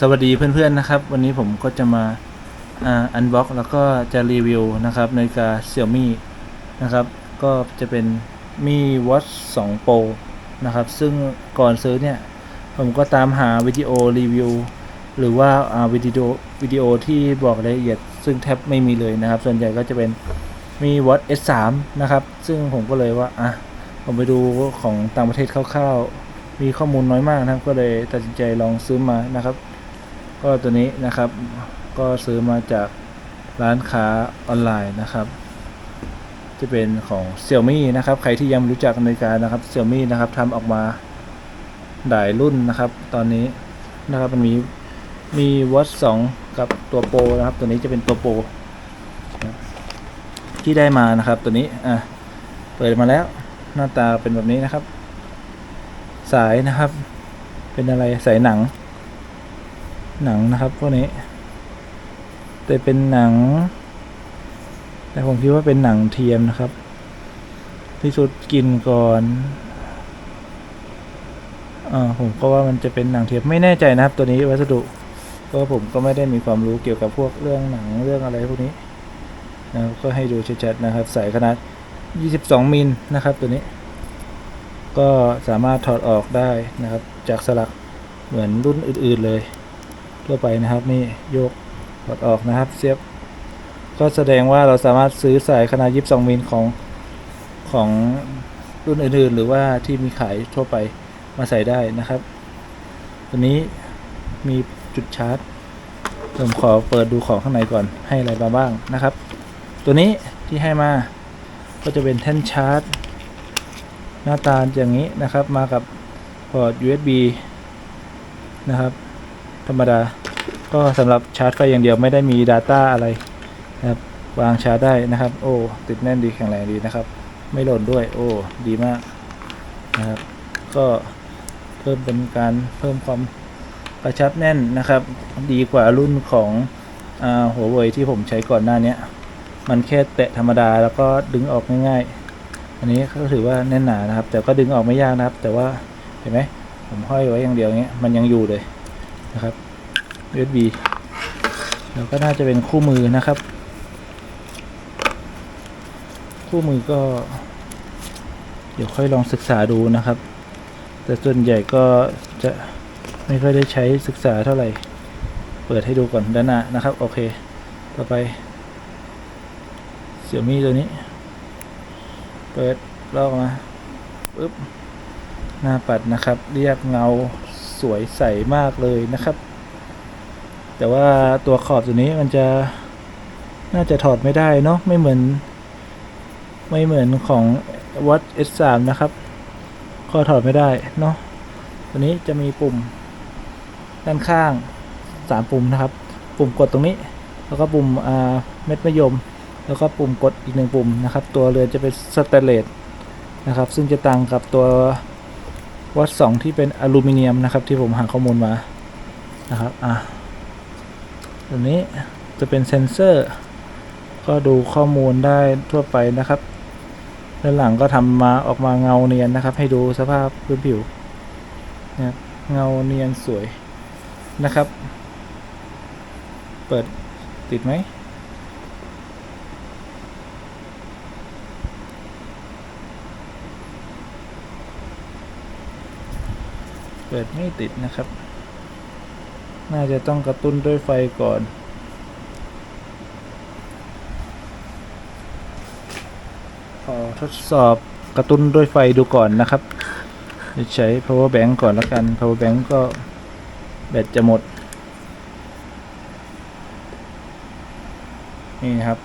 สวัสดีเพื่อนๆนะครับ วันนี้ผมก็จะมาอันบ็อกแล้วก็จะรีวิวนะครับนาฬิกา Xiaomi นะครับ ก็จะเป็นมี Watch 2 Pro นะครับ ซึ่งก่อนซื้อเนี่ย ผมก็ตามหาวิดีโอรีวิว หรือว่าวิดีโอวิดีโอที่บอกรายละเอียด ซึ่งแทบไม่มีเลยนะครับ ส่วนใหญ่ก็จะเป็นมี Watch S3 นะครับ ซึ่งผมก็เลยว่าอะผมไปดูของต่างประเทศคร่าวๆ มีข้อมูลน้อยมากนะครับ ก็เลยตัดสินใจลองซื้อมานะครับ ก็ตัวนี้นะครับ ก็ซื้อมาจากร้านค้าออนไลน์นะครับจะเป็นของ Xiaomi นะครับ ใครที่ยังไม่รู้จักนาฬิกานะครับ Xiaomi นะครับทำออกมาหลายรุ่นนะครับ ตอนนี้นะครับมันมีมี Watch 2กับตัวโปรนะครับ ตัวนี้จะเป็นตัวโปรที่ได้มานะครับตัวนี้อะเปิดมาแล้ว หน้าตาเป็นแบบนี้นะครับ สายนะครับ เป็นอะไรสายหนัง หนังนะครับพวกนี้ แต่เป็นหนัง แต่ผมคิดว่าเป็นหนังเทียมนะครับ ที่สุดกินก่อนอ่าผมก็ว่ามันจะเป็นหนังเทียมไม่แน่ใจนะครับ ตัวนี้วัสดุก็ผมก็ไม่ได้มีความรู้เกี่ยวกับพวกเรื่องหนังเรื่องอะไรพวกนี้นะครับก็ให้ดูชัดๆนะครับสายขนาด 22 มิลนะครับตัวนี้ ก็สามารถถอดออกได้นะครับ จากสลักเหมือนรุ่นอื่นๆเลย ทั่วไปนะครับนี่โยกถอดออกนะครับเสียบก็แสดงว่าเราสามารถซื้อสายขนาด 22 มิลของของรุ่นอื่นๆ หรือว่าที่มีขายทั่วไปมาใส่ได้นะครับ ตัวนี้มีจุดชาร์จผมขอเปิดดูของข้างในก่อนให้อะไรมาบ้างนะครับ ตัวนี้ที่ให้มาก็จะเป็นแท่นชาร์จ หน้าตาอย่างนี้นะครับ มากับพอร์ต USB นะครับ ธรรมดา ก็สำหรับชาร์จไฟอย่างเดียวไม่ได้มี Data อะไรนะครับวางชาร์จได้นะครับ โอ้ติดแน่นดีแข็งแรงดีนะครับ ไม่หล่นด้วย โอ้ดีมากนะครับ ก็เพิ่มเป็นการเพิ่มความกระชับแน่นนะครับ ดีกว่ารุ่นของหัวเว่ยที่ผมใช้ก่อนหน้านี้มันแค่แตะธรรมดาแล้วก็ดึงออกง่ายๆ อันนี้ก็ถือว่าแน่นหนานะครับ แต่ก็ดึงออกไม่ยากนะครับ แต่ว่าเห็นไหมผมห้อยไว้อย่างเดียวอย่างเงี้ยมันยังอยู่เลย นะครับ USB แล้วก็น่าจะเป็นคู่มือนะครับ คู่มือก็ เดี๋ยวค่อยลองศึกษาดูนะครับ แต่ส่วนใหญ่ก็จะไม่ค่อยได้ใช้ศึกษาเท่าไหร่ เปิดให้ดูก่อนด้านหน้านะครับ โอเค ต่อไปเสี่ยมี่ตัวนี้ เปิดลอกมาปึ๊บหน้าปัดนะครับ เรียบเงา สวยใสมากเลยนะครับ แต่ว่าตัวขอบตัวนี้มันจะน่าจะถอดไม่ได้เนาะไม่เหมือน ไม่เหมือนของ Watch S3 นะครับก็ถอดไม่ได้เนาะตัวนี้จะมีปุ่มด้านข้างสามปุ่มนะครับ ปุ่มกดตรงนี้ แล้วก็ปุ่มอ่าเม็ดมะยม แล้วก็ปุ่มกดอีกหนึ่งปุ่มนะครับ ตัวเรือจะเป็นสแตเลสนะครับ ซึ่งจะต่างกับตัว Watch 2ที่เป็นอลูมิเนียมนะครับ ที่ผมหาข้อมูลมานะครับอะตัวนี้จะเป็นเซนเซอร์ ก็ดูข้อมูลได้ทั่วไปนะครับด้านหลังก็ทำมาออกมาเงาเนียนนะครับ ให้ดูสภาพพื้นผิวนะเงาเนียนสวยนะครับ เปิดติดไหม เปิดไม่ติดนะครับ น่าจะต้องกระตุ้นด้วยไฟก่อนขอทดสอบกระตุ้นด้วยไฟดูก่อนนะครับ จะใช้ power bank ก่อนแล้วกัน power bank ก็แบตจะหมด นี่ครับ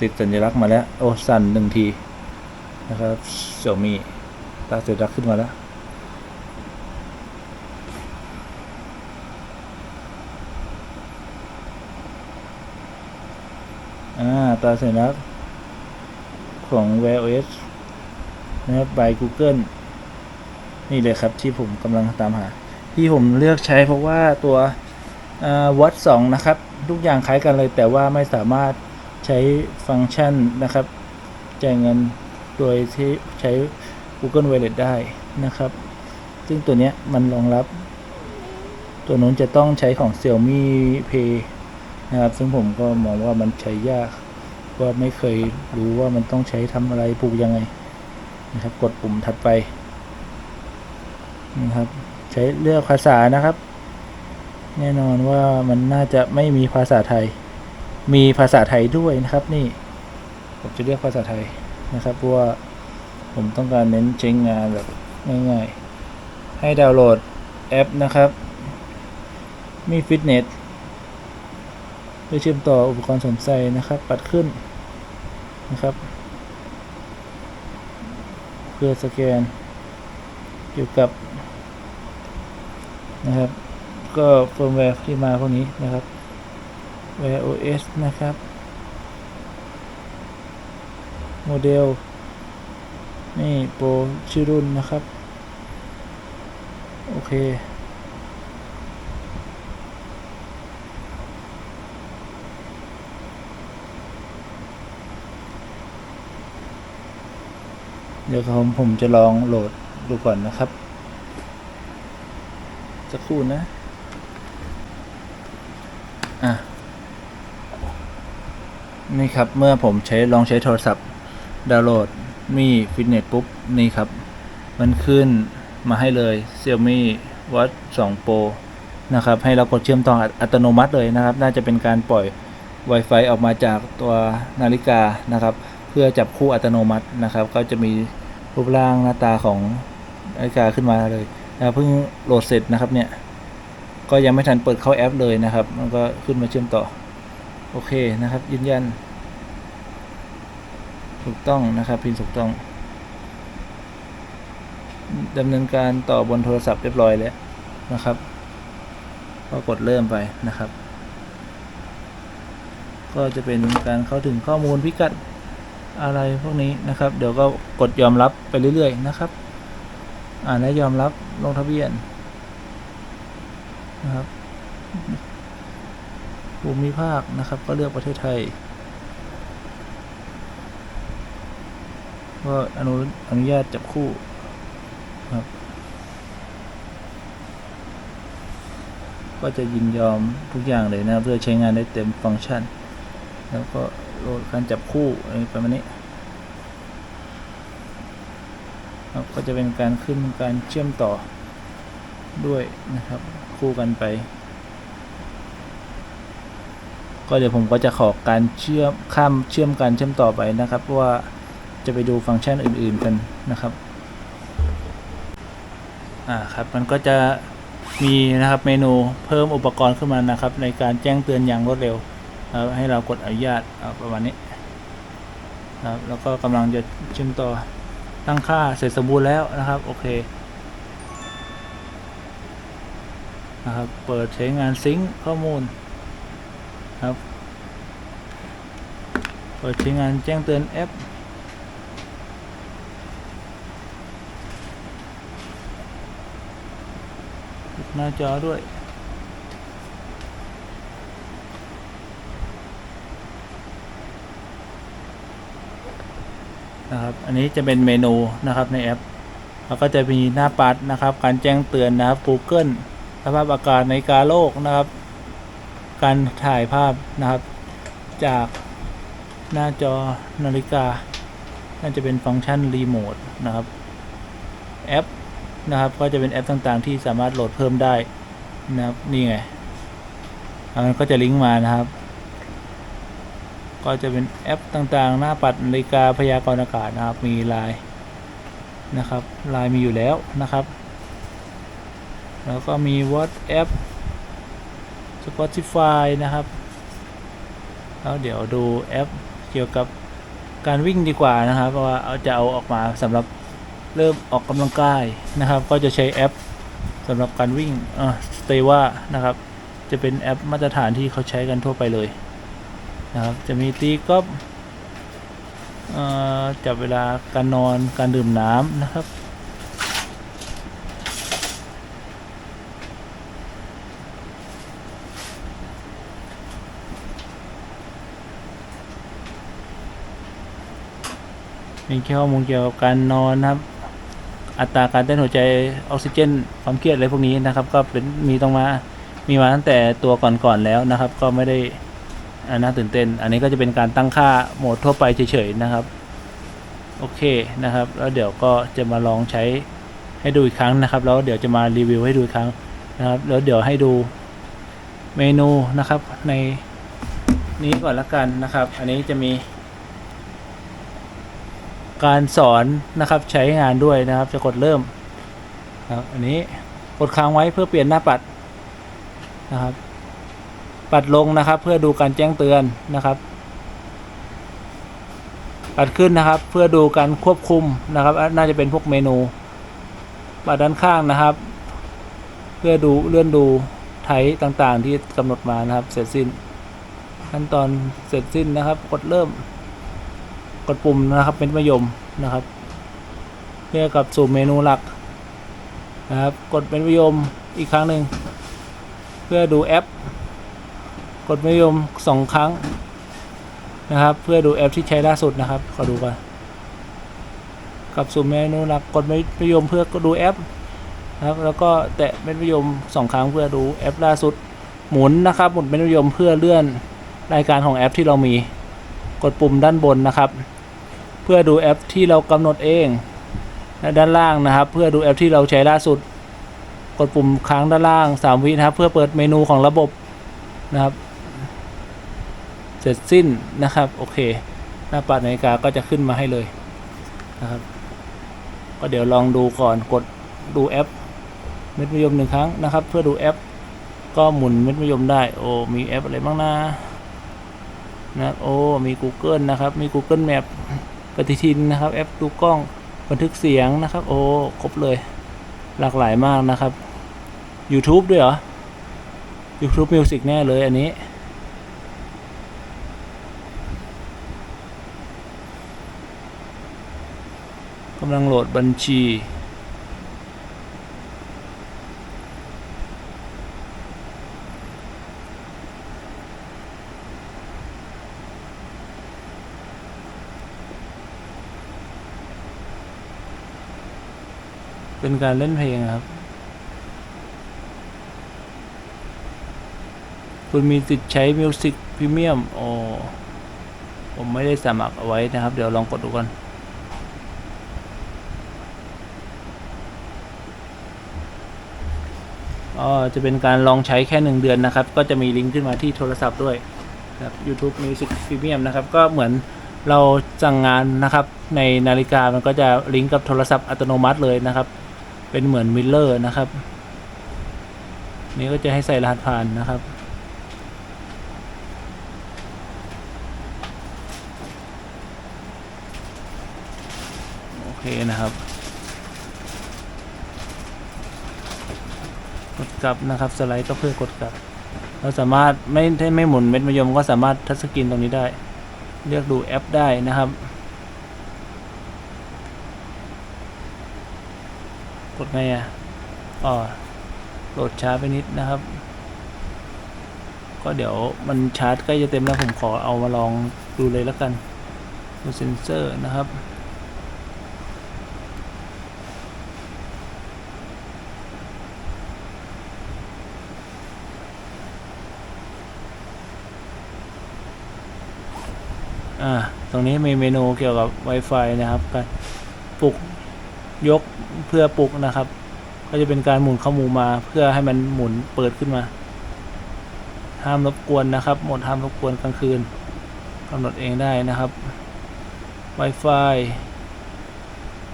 ติดสัญลักษณ์มาแล้ว โอ้สั่นหนึ่งทีนะครับเสี่ยมีตาสัญลักษณ์ขึ้นมาแล้ว อ่าตาสัญลักษณ์ของ Wear OS นะครับ by Google นี่เลยครับที่ผมกำลังตามหา ที่ผมเลือกใช้เพราะว่าตัวอ่า Watch 2นะครับ ทุกอย่างคล้ายกันเลยแต่ว่าไม่สามารถใช้ฟังก์ชันนะครับ จ่ายเงินโดยที่ใช้ Google Wallet ได้นะครับ ซึ่งตัวนี้มันรองรับ ตัวนู้นจะต้องใช้ของ Xiaomi Pay นะครับ ซึ่งผมก็มองว่ามันใช้ยาก ว่าไม่เคยรู้ว่ามันต้องใช้ทำอะไรปลูกยังไงนะครับ กดปุ่มถัดไปนะครับ ใช้เลือกภาษานะครับ แน่นอนว่ามันน่าจะไม่มีภาษาไทย มีภาษาไทยด้วยนะครับ นี่ ผมจะเลือกภาษาไทยนะครับเพราะว่าผมต้องการเน้นใช้งานแบบง่ายๆ ให้ดาวน์โหลดแอปนะครับ มีฟิตเนสเพื่อเชื่อมต่ออุปกรณ์สวมใส่นะครับ ปัดขึ้น นะครับ เพื่อสแกนเกี่ยวกับนะครับ ก็เฟิร์มแวร์ที่มาพวกนี้นะครับ Wear OS นะครับ โมเดล นี่โปรชื่อรุ่นนะครับ โอเค เดี๋ยวผมผมจะลองโหลดดูก่อนนะครับสักครู่นะ อะ นี่ครับ เมื่อผมใช้ลองใช้โทรศัพท์ ดาวน์โหลดมีฟิตเนสปุ๊บ นี่ครับ มันขึ้นมาให้เลย Xiaomi Watch 2 Pro นะครับ ให้เรากดเชื่อมต่ออัตโนมัติเลยนะครับ น่าจะเป็นการปล่อย Wi-Fi ออกมาจากตัวนาฬิกานะครับ เพื่อจับคู่อัตโนมัตินะครับ ก็จะมี รูปร่างหน้าตาของนาฬิกาขึ้นมาเลยนะเพิ่งโหลดเสร็จนะครับเนี่ย ก็ยังไม่ทันเปิดเข้าแอปเลยนะครับ มันก็ขึ้นมาเชื่อมต่อ โอเคนะครับ ยืนยัน ถูกต้องนะครับพินถูกต้องดำเนินการต่อบนโทรศัพท์เรียบร้อยแล้วนะครับ ก็กดเริ่มไปนะครับ ก็จะเป็นการเข้าถึงข้อมูลพิกัด อะไรพวกนี้นะครับ เดี๋ยวก็กดยอมรับไปเรื่อย ๆ นะครับ อ่านและยอมรับลงทะเบียนนะครับภูมิภาคนะครับ ก็เลือกประเทศไทยก็อนุอนุญาตจับคู่ครับ ก็จะยินยอมทุกอย่างเลยนะเพื่อใช้งานได้เต็มฟังก์ชัน แล้วก็โหลดการจับคู่อะไรประมาณนี้ครับก็จะเป็นการขึ้นการเชื่อมต่อด้วยนะครับคู่กันไป ก็เดี๋ยวผมก็จะขอการเชื่อมข้ามเชื่อมการเชื่อมต่อไปนะครับเพราะว่าจะไปดูฟังก์ชันอื่น ๆกันนะครับอ่าครับมันก็จะมีนะครับเมนูเพิ่มอุปกรณ์ขึ้นมานะครับ ในการแจ้งเตือนอย่างรวดเร็ว ให้เรากดอนุญาตประมาณนี้ครับแล้วก็กำลังจะเชื่อมต่อตั้งค่าเสร็จสมบูรณ์แล้วนะครับโอเคนะครับเปิดใช้งานซิงค์ข้อมูลครับเปิดใช้งานแจ้งเตือนแอปหน้าจอด้วย นะครับ อันนี้จะเป็นเมนูนะครับในแอป แล้วก็จะมีหน้าปัดนะครับ การแจ้งเตือนนะครับ Google สภาพอากาศในกาโลกนะครับ การถ่ายภาพนะครับ จากหน้าจอนาฬิกา น่าจะเป็นฟังก์ชันรีโมทนะครับ แอปนะครับ ก็จะเป็นแอปต่างๆ ที่สามารถโหลดเพิ่มได้นะครับ นี่ไงมันก็จะลิงก์มานะครับ ก็จะเป็นแอปต่างๆ หน้าปัดนาฬิกาพยากรณ์อากาศนะครับ มีไลน์นะครับไลน์มีอยู่แล้วนะครับ แล้วก็มี WhatsApp Spotify นะครับ แล้วเดี๋ยวดูแอปเกี่ยวกับการวิ่งดีกว่านะครับเพราะว่าเอาจะเอาออกมาสำหรับเริ่มออกกำลังกายนะครับ ก็จะใช้แอปสำหรับการวิ่งอ่าสเตว่านะครับ จะเป็นแอปมาตรฐานที่เขาใช้กันทั่วไปเลย นะครับ จะมีตีกอล์ฟจับเวลาการนอนการดื่มน้ำนะครับมีข้อมูลเกี่ยวกับการนอนนะครับ อัตราการเต้นหัวใจออกซิเจน ความเครียดอะไรพวกนี้นะครับ ก็เป็นมีต้องมา มีมาตั้งแต่ตัวก่อนๆแล้วนะครับ ก็ไม่ได้ อ่าน่าตื่นเต้น อันนี้ก็จะเป็นการตั้งค่าโหมดทั่วไปเฉยๆนะครับ โอเคนะครับ แล้วเดี๋ยวก็จะมาลองใช้ให้ดูอีกครั้งนะครับ แล้วเดี๋ยวจะมารีวิวให้ดูอีกครั้งนะครับ แล้วเดี๋ยวให้ดูเมนูนะครับในนี้ก่อนละกันนะครับ อันนี้จะมีการสอนนะครับใช้งานด้วยนะครับ จะกดเริ่มครับอันนี้กดค้างไว้เพื่อเปลี่ยนหน้าปัดนะครับ ปัดลงนะครับ เพื่อดูการแจ้งเตือนนะครับ ปัดขึ้นนะครับ เพื่อดูการควบคุมนะครับ น่าจะเป็นพวกเมนู ปัดด้านข้างนะครับ เพื่อดูเลื่อนดูไทป์ต่างๆ ที่กำหนดมานะครับ เสร็จสิ้น ขั้นตอนเสร็จสิ้นนะครับ กดเริ่ม กดปุ่มนะครับเป็นมะยมนะครับเพื่อกับสู่เมนูหลักนะครับ กดเป็นมะยมอีกครั้งหนึ่งเพื่อดูแอป กดมะยมสองครั้งนะครับ เพื่อดูแอปที่ใช้ล่าสุดนะครับ ขอดูก่อนกับสู่เมนูหลักกดมะยมเพื่อดูแอปนะครับ แล้วก็แตะเม็ดมะยมสองครั้งเพื่อดูแอปล่าสุด หมุนนะครับหมุนเม็ดมะยมเพื่อเลื่อนรายการของแอปที่เรามี กดปุ่มด้านบนนะครับ เพื่อดูแอปที่เรากำหนดเองและด้านล่างนะครับ เพื่อดูแอปที่เราใช้ล่าสุด กดปุ่มค้างด้านล่าง 3 วินะครับ เพื่อเปิดเมนูของระบบนะครับ เสร็จสิ้นนะครับ โอเค หน้าปัดนาฬิกาก็จะขึ้นมาให้เลยนะครับ ก็เดี๋ยวลองดูก่อนกดดูแอปเม็ดมะยมหนึ่งครั้งนะครับ เพื่อดูแอป ก็หมุนเม็ดมะยมได้ โอ้มีแอปอะไรบ้างนะนะโอ้มี Google นะครับ มี Google Map ปฏิทินนะครับ แอปดูกล้องบันทึกเสียงนะครับ โอ้ครบเลยหลากหลายมากนะครับ YouTube ด้วยเหรอ YouTube Music แน่เลยอันนี้ำลังโหลดบัญชี เป็นการเล่นเพลงครับ คุณมีสิทธิ์ใช้มิวสิกพรีเมียมโอ้ผมไม่ได้สมัครเอาไว้นะครับ เดี๋ยวลองกดดูกัน อ๋อจะเป็นการลองใช้แค่หนึ่งเดือนนะครับ ก็จะมีลิงก์ขึ้นมาที่โทรศัพท์ด้วยครับ YouTube Music Premium นะครับ ก็เหมือนเราสั่งงานนะครับ ในนาฬิกามันก็จะลิงก์กับโทรศัพท์อัตโนมัติเลยนะครับ เป็นเหมือนมิลเลอร์นะครับ นี่ก็จะให้ใส่รหัสผ่านนะครับโอเคนะครับ กลับนะครับ สไลด์ก็เพื่อกดกลับ เราสามารถไม่ถ้าไม่หมุนเม็ดมะยมก็สามารถทัชสกรีนตรงนี้ได้ เลือกดูแอปได้นะครับ กดไงอะอ๋อโหลดช้าไปนิดนะครับ ก็เดี๋ยวมันชาร์จใกล้จะเต็มแล้วผมขอเอามาลองดูเลยแล้วกันดูเซนเซอร์นะครับ อ่าตรงนี้มีเมนูเกี่ยวกับ Wi-Fi นะครับการปลุกยกเพื่อปลุกนะครับ ก็จะเป็นการหมุนข้ามูลมา เพื่อให้มันหมุนเปิดขึ้นมา ห้ามรบกวนนะครับหมดห้ามรบกวนกลางคืนกำหนดเองได้นะครับ Wi-Fi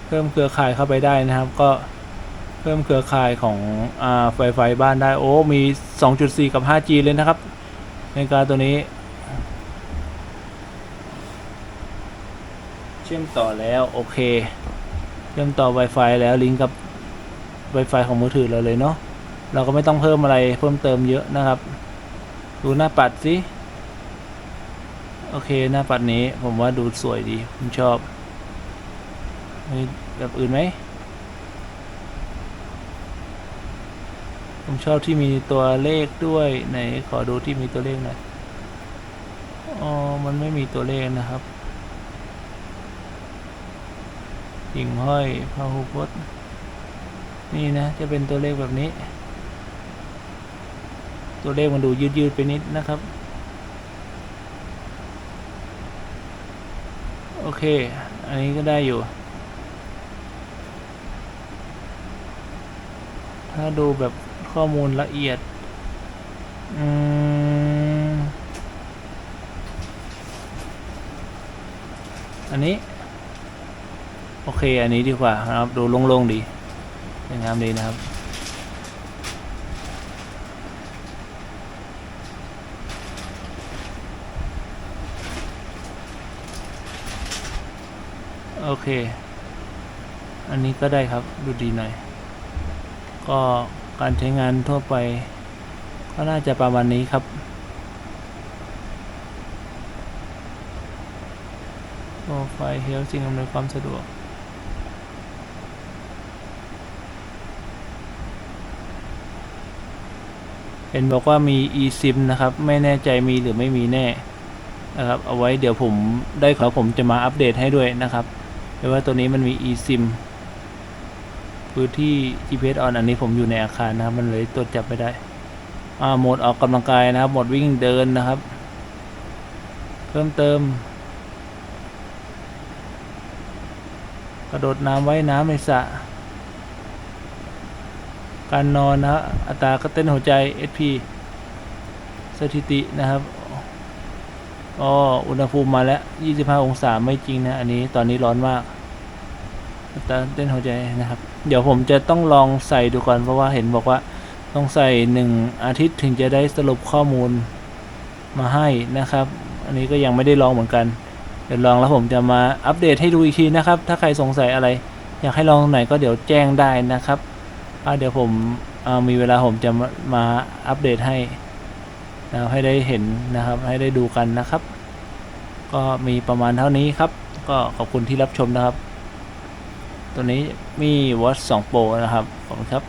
เพิ่มเครือข่ายเข้าไปได้นะครับ ก็เพิ่มเครือข่ายของอ่า Wi-Fi บ้านได้โอ้มี 2.4 กับ 5G เลยนะครับ ในการตัวนี้ เชื่อมต่อแล้วโอเค เชื่อมต่อ Wi-Fi แล้วลิงก์กับ Wi-Fi ของมือถือเราเลยเนาะเราก็ไม่ต้องเพิ่มอะไรเพิ่มเติมเยอะนะครับ ดูหน้าปัดสิโอเคหน้าปัดนี้ผมว่าดูสวยดีผมชอบมีแบบอื่นไหมผมชอบที่มีตัวเลขด้วยไหนขอดูที่มีตัวเลขหน่อยอ๋อมันไม่มีตัวเลขนะครับ หิ่งห้อยพาหุพจน์นี่นะ จะเป็นตัวเลขแบบนี้ ตัวเลขมันดูยืดๆไปนิดนะครับ โอเค อันนี้ก็ได้อยู่ ถ้าดูแบบข้อมูลละเอียด อืม อันนี้ โอเค อันนี้ดีกว่านะครับ ดูโล่งๆดีสวยงามดีนะครับโอเค อันนี้ก็ได้ครับ ดูดีหน่อย ก็การใช้งานทั่วไป ก็น่าจะประมาณนี้ครับ โปรไฟล์เฮลสิ่งอำนวยความสะดวก เห็นบอกว่ามี eSIM นะครับ ไม่แน่ใจมีหรือไม่มีแน่นะครับ เอาไว้เดี๋ยวผมได้ขอผมจะมาอัปเดตให้ด้วยนะครับเพราะว่าตัวนี้มันมี eSIM พื้นที่ GPS on อันนี้ผมอยู่ในอาคารนะครับ มันเลยตรวจจับไม่ได้ อ่าโหมดออกกำลังกายนะครับ โหมดวิ่งเดินนะครับ เพิ่มเติม กระโดดน้ำไว้น้ำในสระ การนอนนะฮะอัตราการเต้นหัวใจ SP สถิตินะครับอ๋ออุณหภูมิมาแล้ว 25 องศาไม่จริงนะ อันนี้ตอนนี้ร้อนมากอัตราเต้นหัวใจนะครับ เดี๋ยวผมจะต้องลองใส่ดูก่อนเพราะว่าเห็นบอกว่าต้องใส่หนึ่งอาทิตย์ถึงจะได้สรุปข้อมูลมาให้นะครับ อันนี้ก็ยังไม่ได้ลองเหมือนกัน เดี๋ยวลองแล้วผมจะมาอัปเดตให้ดูอีกทีนะครับ ถ้าใครสงสัยอะไร อยากให้ลองตรงไหนก็เดี๋ยวแจ้งได้นะครับ อ่าเดี๋ยวผมอ่ามีเวลาผมจะมามาอัปเดตให้นะครับให้ได้เห็นนะครับ ให้ได้ดูกันนะครับ ก็มีประมาณเท่านี้ครับ ก็ขอบคุณที่รับชมนะครับ ตัวนี้มี Watch 2 Pro นะครับ ขอบคุณครับ